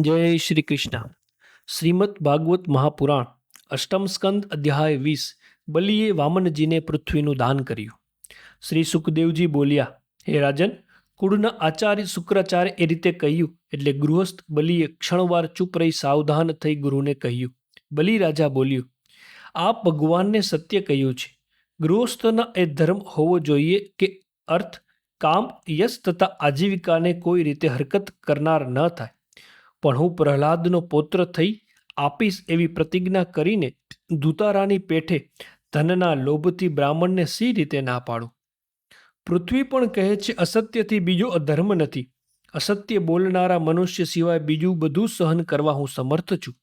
જય શ્રી કૃષ્ણ. શ્રીમદ ભાગવત મહાપુરાણ, અષ્ટમ સ્કંદ અધ્યાય વીસ, બલિએ વામનજીને પૃથ્વીનું દાન કર્યું. શ્રી સુખદેવજી બોલ્યા, હે રાજન, કુળના આચાર્ય શુક્રાચાર્ય એ રીતે કહ્યું, એટલે ગૃહસ્થ બલિએ ક્ષણવાર ચૂપ રહી સાવધાન થઈ ગુરુને કહ્યું. બલિ રાજા બોલ્યું આ ભગવાનને સત્ય કહ્યું છે. ગૃહસ્થના એ ધર્મ હોવો જોઈએ કે અર્થ, કામ, યશ તથા આજીવિકાને કોઈ રીતે હરકત કરનાર ન થાય. પણ હું પ્રહલાદનો પૌત્ર થઈ આપીશ એવી પ્રતિજ્ઞા કરીને દૂતારાની પેઠે ધનના લોભથી બ્રાહ્મણને સી રીતે ના પાડું? પૃથ્વી પણ કહે છે, અસત્યથી બીજો અધર્મ નથી. અસત્ય બોલનારા મનુષ્ય સિવાય બીજું બધું સહન કરવા હું સમર્થ છું.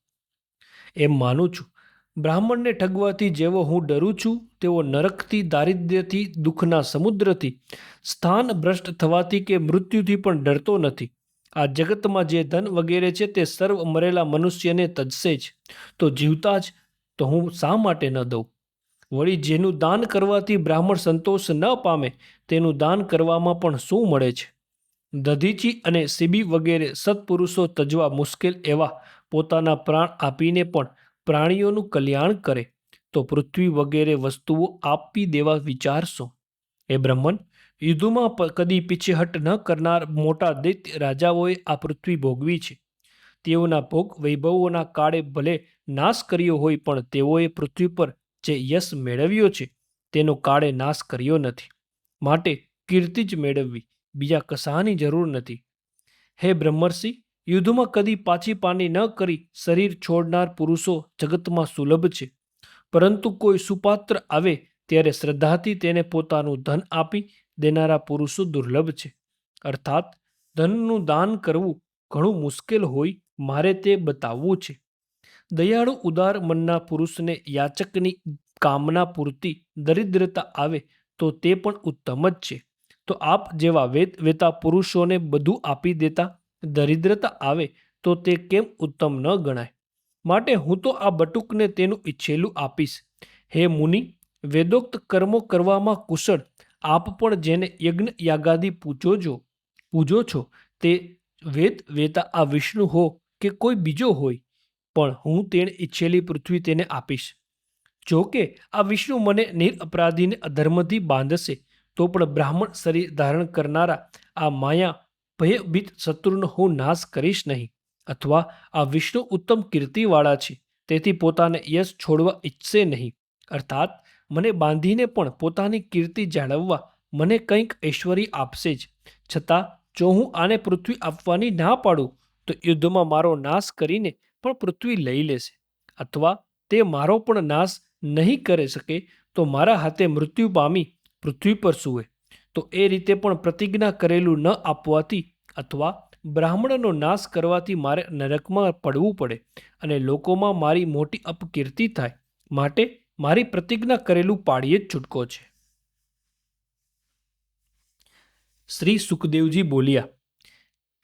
એમ માનું છું. બ્રાહ્મણને ઠગવાથી જેવો હું ડરું છું, તેવો નરકથી, દારિદ્ર્યથી, દુઃખના સમુદ્રથી સ્થાન ભ્રષ્ટ થવાથી કે મૃત્યુથી પણ ડરતો નથી. આ જગતમાં જે ધન વગેરે છે તે સર્વ મરેલા મનુષ્યને તજશે જ. તો જીવતા જ, તો હું શા માટે ન દઉં? વળી જેનું દાન કરવાથી બ્રાહ્મણ સંતોષ ન પામે, તેનું દાન કરવામાં પણ શું મળે છે? દધીચી અને સીબી વગેરે સત્પુરુષો તજવા મુશ્કેલ એવા પોતાના પ્રાણ આપીને પણ પ્રાણીઓનું કલ્યાણ કરે. તો પૃથ્વી વગેરે વસ્તુઓ આપી દેવા વિચારશો? એ બ્રહ્મન યુદ્ધમાં કદી પીછેહટ ન કરનાર મોટા દૈત્ય રાજાઓએ આ પૃથ્વી ભોગવી છે. તેઓના ભોગ વૈભવોના કાળે ભલે નાશ કર્યો હોય પણ તેઓએ પૃથ્વી પર જે યશ મેળવ્યો છે, તેનો કાળે નાશ કર્યો નથી. માટે કીર્તિ જ મેળવવી બીજા કશાની જરૂર નથી. હે બ્રહ્મર્ષિ, યુદ્ધમાં કદી પાછી પાની ન કરી શરીર છોડનાર પુરુષો જગતમાં સુલભ છે. પરંતુ કોઈ સુપાત્ર આવે ત્યારે શ્રદ્ધાથી તેને પોતાનું ધન આપી દેનારા પુરુષો દુર્લભ છે. અર્થાત, ધનનું દાન કરવું ઘણું મુશ્કેલ હોય, મારે તે બતાવવું છે. દયાળુ ઉદાર મનના પુરુષને યાચકની કામના પૂરતી દરિદ્રતા આવે, તો તે પણ ઉત્તમ જ છે. તો આપ જેવા વેદ, વેતા પુરુષોને બધું આપી દેતા દરિદ્રતા આવે, તો તે કેમ ઉત્તમ ન ગણાય? માટે હું તો આ બટુકને તેનું ઈચ્છેલું આપીશ. હે મુનિ, વેદોક્ત કર્મો કરવામાં કુશળ આપ પણ જેને યજ્ઞ યાગાદી પૂજો છો પૂજો છો, તે વેદ વેતા આ વિષ્ણુ હો કે કોઈ બીજો હોય, પણ હું તેણે ઈચ્છેલી પૃથ્વી તેને આપીશ. જો કે આ વિષ્ણુ મને નિરઅપરાધીને અધર્મથી બાંધશે, તો પણ બ્રાહ્મણ શરીર ધારણ કરનારા આ માયા ભયભીત શત્રુનો હું નાશ કરીશ નહીં, અથવા આ વિષ્ણુ ઉત્તમ કીર્તિવાળા છે, તેથી પોતાને યશ છોડવા ઈચ્છશે નહીં, અર્થાત મને બાંધીને પણ પોતાની કીર્તિ જાળવવા મને કંઈક ઐશ્વર્ય આપશે જ. છતાં, જો હું આને પૃથ્વી આપવાની ના પાડું, તો યુદ્ધમાં મારો નાશ કરીને પણ પૃથ્વી લઈ લેશે. અથવા તે મારો પણ નાશ નહીં કરી શકે, તો મારા હાથે મૃત્યુ પામી પૃથ્વી પર સૂવે. તો એ રીતે પણ પ્રતિજ્ઞા કરેલું ન આપવાથી અથવા બ્રાહ્મણનો નાશ કરવાથી મારે નરકમાં પડવું પડે અને લોકોમાં મારી મોટી અપકીર્તિ થાય. માટે મારી પ્રતિજ્ઞા કરેલું પાડીએ જ છૂટકો છે. શ્રી સુખદેવજી બોલ્યા,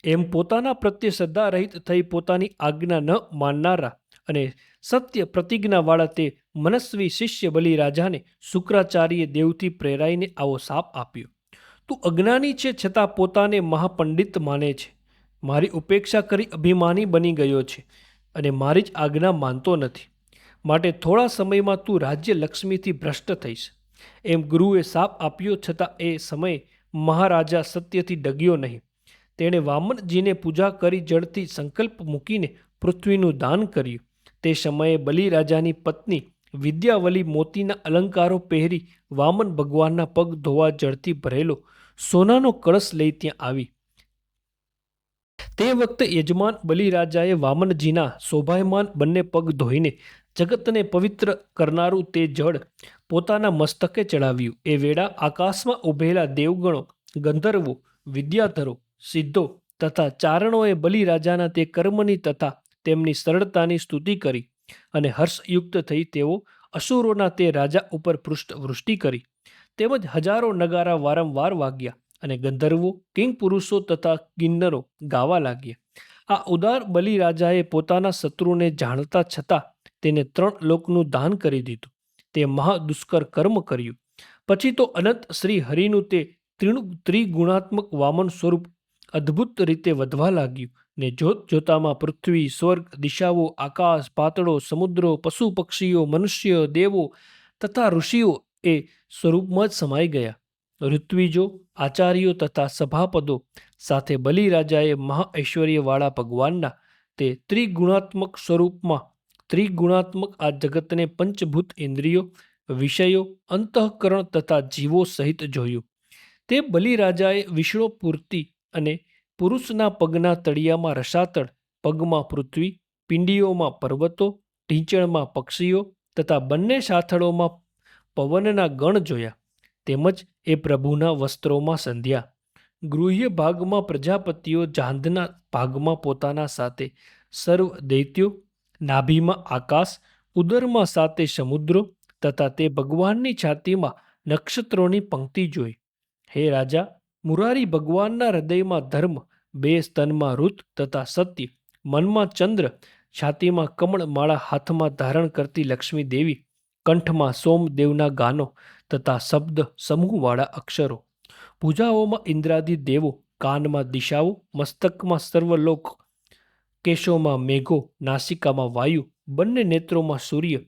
એમ પોતાના પ્રત્યે શ્રદ્ધા રહિત થઈ પોતાની આજ્ઞા ન માનનારા અને સત્ય પ્રતિજ્ઞાવાળા તે મનસ્વી શિષ્ય બલિ રાજાને શુક્રાચાર્ય દેવથી પ્રેરાઈને આવો સાપ આપ્યો. તું અજ્ઞાની છે છતાં પોતાને મહાપંડિત માને છે. મારી ઉપેક્ષા કરી અભિમાની બની ગયો છે અને મારી જ આજ્ઞા માનતો નથી. માટે થોડા સમયમાં તું રાજ્ય લક્ષ્મીથી ભ્રષ્ટ થઈશ. એમ ગુરુએ સાપ આપ્યો છતાં એ સમયે મહારાજા સત્યથી ડગ્યો નહીં. તેણે વામનજીને પૂજા કરી જળથી સંકલ્પ મૂકીને પૃથ્વીનું દાન કર્યું. તે સમયે બલિરાજાની પત્ની વિદ્યાવલી મોતીના અલંકારો પહેરી વામન ભગવાનના પગ ધોવા જળથી ભરેલો સોનાનો કળશ લઈ ત્યાં આવી. તે વખતે યજમાન બલિરાજાએ વામનજીના શોભાયમાન બંને પગ ધોઈને જગતને પવિત્ર કરનારું તે જળ પોતાના મસ્તકે ચડાવ્યું. એ વેળા આકાશમાં ઉભેલા દેવગણો, ગંધર્વો, વિદ્યાધરો, સિદ્ધો તથા ચારણોએ બલિરાજાના તે કર્મની તથા તેમની સરળતાની સ્તુતિ કરી અને હર્ષયુક્ત થઈ તેઓ અસુરોના તે રાજા ઉપર પૃષ્ઠ વૃષ્ટિ કરી. તેમજ હજારો નગારા વારંવાર વાગ્યા અને ગંધર્વો, કિંગ પુરુષો તથા કિન્નરો ગાવા લાગ્યા. આ ઉદાર બલિરાજાએ પોતાના શત્રુને જાણતા છતાં તેને ત્રણ લોકનું દાન કરી દીધું. તે મહાદુષ્કર કર્મ કર્યું. પછી તો અનંત શ્રી હરિનું તે ત્રિણુ, ત્રિગુણાત્મક વામન સ્વરૂપ અદ્ભુત રીતે વધવા લાગ્યું ને જોત જોતામાં પૃથ્વી, સ્વર્ગ, દિશાઓ, આકાશ, પાતળો, સમુદ્રો પશુ પક્ષીઓ મનુષ્ય, દેવો તથા ઋષિઓ એ સ્વરૂપમાં જ સમાઈ ગયા. ઋત્વિજો, આચાર્યો તથા સભાપદો સાથે બલિરાજાએ મહા ઐશ્વર્યવાળા ભગવાનના તે ત્રિગુણાત્મક સ્વરૂપમાં, ત્રિગુણાત્મક આ જગતને પંચભૂત ઇન્દ્રિયો, વિષયો, અંતઃકરણ તથા જીવો સહિત જોયું. તે બલિરાજાએ વિષ્ણુ પૂર્તિ અને પુરુષના પગના તળિયામાં રસાતળ, પગમાં પૃથ્વી, પિંડીઓમાં પર્વતો, ઢીંચણમાં પક્ષીઓ તથા બંને સાથળોમાં પવનના ગણ જોયા. તેમજ એ પ્રભુના વસ્ત્રોમાં સંધ્યા. ગૃહ્ય ભાગમાં પ્રજાપતિઓ જાંધના ભાગમાં પોતાના સાથે સર્વ દૈત્યો, નાભીમાં આકાશ, ઉદરમાં સાથે સમુદ્રો તથા તે ભગવાનની છાતીમાં નક્ષત્રોની પંક્તિ જોઈ. હે રાજા, મુરારી ભગવાનના હૃદયમાં ધર્મ, બે સ્તનમાં ઋત તથા સત્ય, મનમાં ચંદ્ર, છાતીમાં કમળ માળા હાથમાં ધારણ કરતી લક્ષ્મી દેવી કંઠમાં સોમદેવના ગાનો તથા શબ્દ સમૂહવાળા અક્ષરો. પૂજાઓમાં ઇન્દ્રાદિ દેવો કાનમાં દિશાઓ, મસ્તકમાં સર્વલોક, કેશોમાં મેઘો, નાસિકામાં વાયુ, બંને નેત્રોમાં સૂર્ય,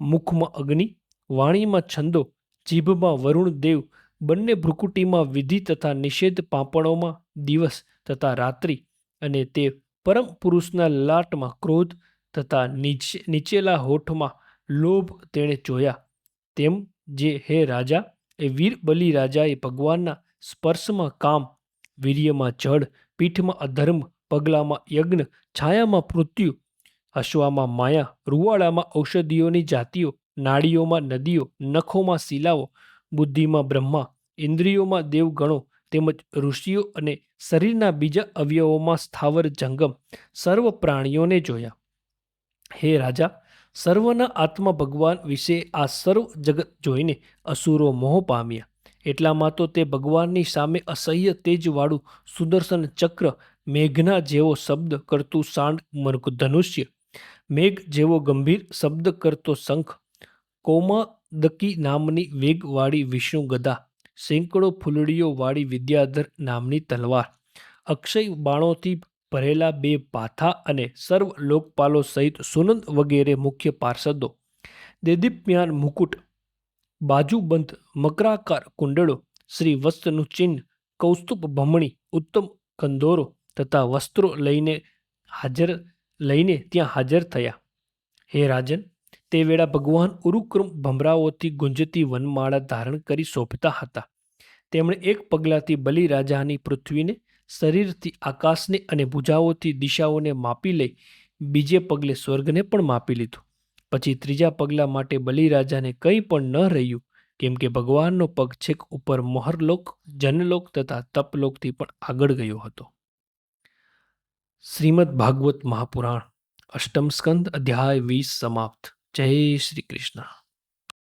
મુખમાં અગ્નિ, વાણીમાં છંદો, જીભમાં વરુણ દેવ, બંને ભ્રુકુટીમાં વિધિ તથા નિષેધ પાંપણોમાં દિવસ તથા રાત્રિ અને તે પરમ પુરુષના લાટમાં ક્રોધ તથા નીચે, નીચેલા હોઠમાં લોભ તેણે જોયા. તેમ જે હે રાજા, એ વીર બલિ રાજાએ ભગવાનના સ્પર્શમાં કામ, વીર્યમાં જળ, પીઠમાં અધર્મ, પગલામાં યજ્ઞ, છાયામાં મૃત્યુ, હસવામાં માયા, રૂવાડામાં ઔષધિઓની જાતિઓ નાડીઓમાં નદીઓ, નખોમાં શિલાઓ, બુદ્ધિમાં બ્રહ્મા, ઇન્દ્રિયોમાં દેવગણો તેમજ ઋષિઓ અને શરીરના બીજા અવયવોમાં સ્થાવર જંગમ, સર્વ પ્રાણીઓને જોયા. હે રાજા સર્વના આત્મા ભગવાન વિશે આ સર્વ જગત જોઈને અસુરો મોહ પામ્યા. એટલામાં તો તે ભગવાનની સામે અસહ્ય તેજવાળું સુદર્શન ચક્ર મેઘના જેવો શબ્દ કરતું સાંડ મર્ગ ધનુષ્ય મેઘ જેવો ગંભીર શબ્દ કરતો શંખ, કોમાદકી નામની વેગવાળી વિષ્ણુ ગદા સેંકડો ફૂલડીઓ વાળી વિદ્યાધર નામની તલવાર, અક્ષય બાણોથી ભરેલા બે પાથા અને સર્વ લોકપાલો સહિત સુનંદ વગેરે મુખ્ય પાર્ષદો. દેદીપ્યાન મુકુટ, બાજુબંધ મકરાકાર કુંડળો, શ્રી વસ્ત્રનું ચિહ્ન, કૌસ્તુભ ભમણી, ઉત્તમ કંદોરો તથા વસ્ત્રો લઈને હાજર, લઈને ત્યાં હાજર થયા. હે રાજન, તે વેળા ભગવાન ઉરુક્રમ ભમરાઓથી ગુંજતી વનમાળા ધારણ કરી શોભતા હતા. તેમણે એક પગલાથી બલિરાજાની પૃથ્વીને શરીરથી આકાશને અને ભુજાઓથી દિશાઓને માપી લઈ બીજે પગલે સ્વર્ગને પણ માપી લીધું. પછી ત્રીજા પગલા માટે બલિરાજાને કંઈ પણ ન રહ્યું, કેમ કે ભગવાનનો પગ છેક ઉપર મોહરલોક, જનલોક તથા તપલોકથી પણ આગળ ગયો હતો. શ્રીમદ ભાગવત મહાપુરાણ, અષ્ટમ સ્કંદ અધ્યાય વીસ સમાપ્ત. જય શ્રી કૃષ્ણ.